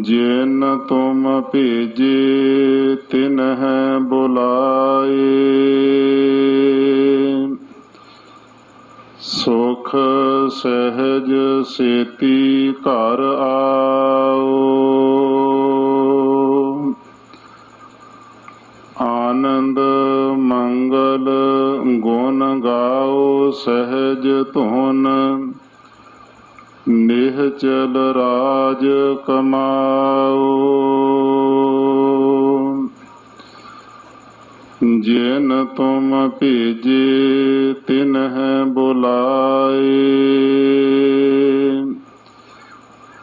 ਜਿਨ ਤੁਮ ਭੇਜੇ, ਤਿਨ ਹੈ ਬੁਲਾਏ। ਸੁਖ ਸਹਿਜ ਸੇਤੀ ਘਰ ਆਓ। ਆਨੰਦ ਮੰਗਲ ਗੁਣ ਗਾਓ, ਸਹਿਜ ਧੁਨ ਚਲ ਰਾਜ ਕਮਾਓ ਜਿਨ ਤੁਮ ਭੇਜੇ, ਤਿਨ ਹੈ ਬੁਲਾਏ।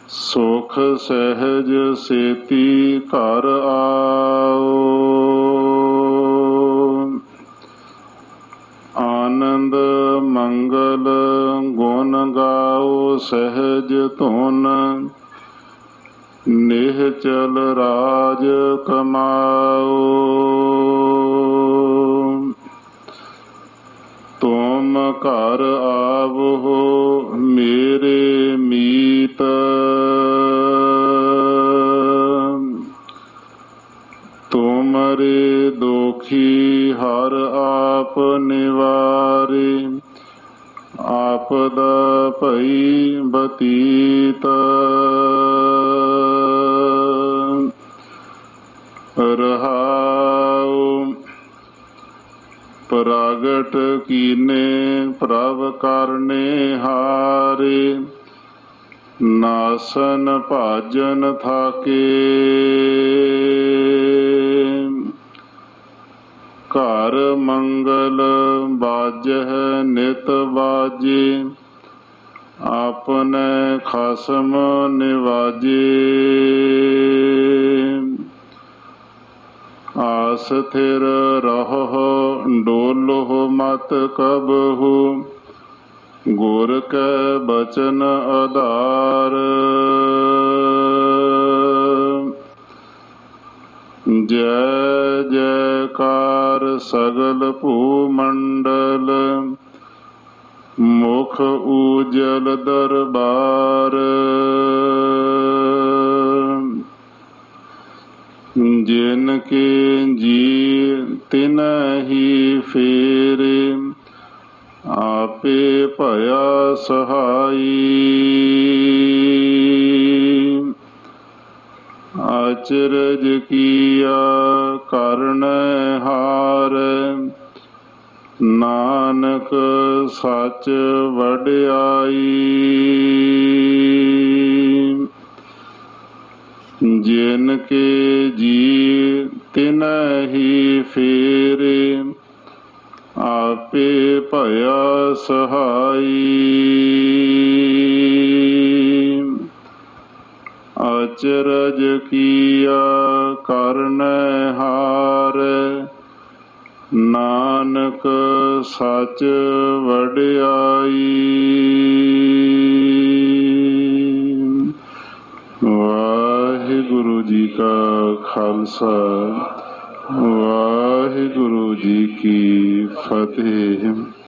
ਸੁਖ ਸਹਿਜ ਸੇਤੀ ਘਰ ਆਓ ਆਨੰਦ ਮੰਗਲ ਗੁਣ ਗਾਓ ਸਹਿਜ ਧੁਨ ਨਿਹਚਲ ਰਾਜ ਕਮਾਓ। ਤੁਮ ਘਰ ਆਵੋ ਮੇਰੇ ਮੀਤ। ਤੁਮਰੇ ਦੁਖੀ ਹਰ ਆਪ ਨਿਵਾਰੇ। ਆਪਦ ਭਈ ਬਤੀਤ। ਰਹਾਉ ਪ੍ਰਗਟ ਕੀਨੇ ਪ੍ਰਭ ਕਰਨੇ ਹਾਰੇ। ਨਾਸਨ ਭਾਜਨ ਥਾਕੇ। ਘਰ ਮੰਗਲ ਬਾਜਹਿ ਨਿਤ ਬਾਜੇ ਆਪਨੇ ਖਸਮ ਨਿਵਾਜੇ। ਆਸਥਿਰ ਰਹੋ, ਡੋਲੋ ਮਤ ਕਬਹੂ, ਗੁਰ ਕੈ ਬਚਨ ਆਧਾਰ। ਜੈ ਜੈਕਾਰ ਸਗਲ ਭੂ ਮੰਡਲ ਮੁਖ ਉਜਲ ਦਰਬਾਰ। ਜਿਨ ਕੇ ਜੀ ਤਿਨ ਹੀ ਫੇਰੇ, ਆਪੇ ਭਇਆ ਸਹਾਈ। ਅਚਰਜ ਕੀਆ ਕਰਨ ਹਾਰ। ਨਾਨਕ ਸੱਚ ਵਡਿਆਈ। ਜਿਨ ਕੇ ਜੀ ਤਿਨ ਹੀ ਫੇਰੇ, ਆਪੇ ਭਇਆ ਸਹਾਈ। ਅਚਰਜ ਕੀਆ ਕਰਨ ਹਾਰ। ਨਾਨਕ ਸੱਚ ਵਡਿਆਈ। ਵਾਹਿਗੁਰੂ ਜੀ ਕਾ ਖਾਲਸਾ, ਵਾਹਿਗੁਰੂ ਜੀ ਕੀ ਫਤਿਹ।